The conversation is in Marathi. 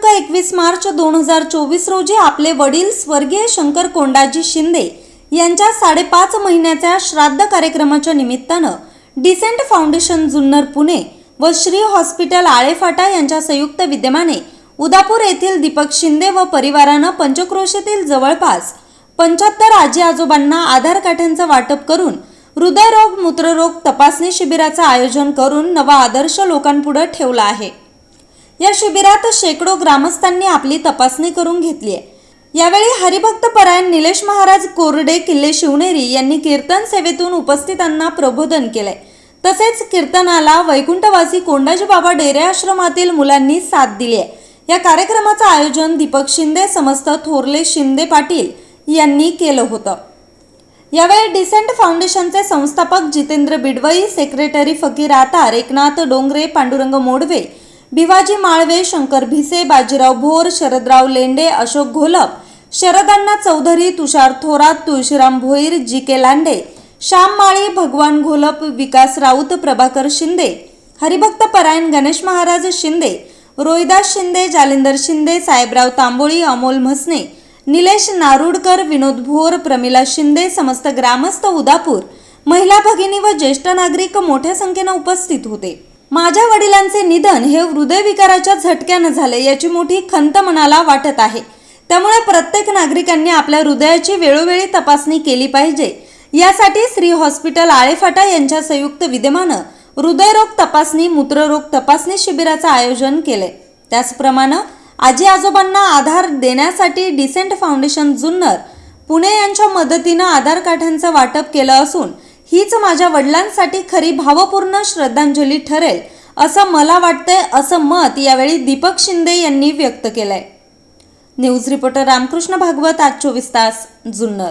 दिनांक एकवीस मार्च दोन हजार चोवीस रोजी आपले वडील स्वर्गीय शंकर कोंडाजी शिंदे यांच्या साडेपाच महिन्याच्या श्राद्ध कार्यक्रमाच्या निमित्तानं डिसेंट फाउंडेशन जुन्नर पुणे व श्री हॉस्पिटल आळेफाटा यांच्या संयुक्त विद्यमाने उदापूर येथील दीपक शिंदे व परिवारानं पंचक्रोशीतील जवळपास पंच्याहत्तर आजी आजोबांना आधार काठ्यांचं वाटप करून हृदयरोग मूत्ररोग तपासणी शिबिराचं आयोजन करून नवा आदर्श लोकांपुढे ठेवला आहे. या शिबिरात शेकडो ग्रामस्थांनी आपली तपासणी करून घेतली आहे. यावेळी हरिभक्त परायण निलेश महाराज कोरडे किल्ले शिवनेरी यांनी कीर्तन सेवेतून उपस्थितांना प्रबोधन केलंय. तसेच कीर्तनाला वैकुंठवासी कोंडाजी बाबा डेरे आश्रमातील मुलांनी साथ दिली आहे. या कार्यक्रमाचं आयोजन दीपक शिंदे समस्त थोरले शिंदे पाटील यांनी केलं होतं. यावेळी डिसेंट फाउंडेशनचे संस्थापक जितेंद्र बिडवई सेक्रेटरी फकीर आतार एकनाथ डोंगरे पांडुरंग मोडवे भिवाजी माळवे शंकर भिसे बाजीराव भोर शरदराव लेंडे अशोक घोलप शरदांना चौधरी तुषार थोरात तुळशीराम भोईर जी के लांडे श्याम माळी भगवान घोलप विकास राऊत प्रभाकर शिंदे हरिभक्त परायण गणेश महाराज शिंदे रोहिदास शिंदे जालिंदर शिंदे साहेबराव तांबोळी अमोल म्हसने निलेश नारुडकर विनोद भोर प्रमिला शिंदे समस्त ग्रामस्थ उदापूर महिला भगिनी व ज्येष्ठ नागरिक मोठ्या संख्येनं उपस्थित होते. माझ्या वडिलांचे निधन हे हृदयविकाराच्या झटक्यानं झाले याची मोठी खंत मनाला वाटत आहे. त्यामुळे प्रत्येक नागरिकांनी आपल्या हृदयाची वेळोवेळी तपासणी केली पाहिजे. यासाठी श्री हॉस्पिटल आळेफाटा यांच्या संयुक्त विद्यमानं हृदयरोग तपासणी मूत्ररोग तपासणी शिबिराचं आयोजन केले त्याचप्रमाणे आजी आजोबांना आधार देण्यासाठी डिसेंट फाउंडेशन जुन्नर पुणे यांच्या मदतीनं आधार काठ्यांचं वाटप केलं असून हीच माझ्या वडिलांसाठी खरी भावपूर्ण श्रद्धांजली ठरेल असं मला वाटतंय असं मत यावेळी दीपक शिंदे यांनी व्यक्त केलंय. न्यूज रिपोर्टर रामकृष्ण भागवत आज चोवीस तास जुन्नर.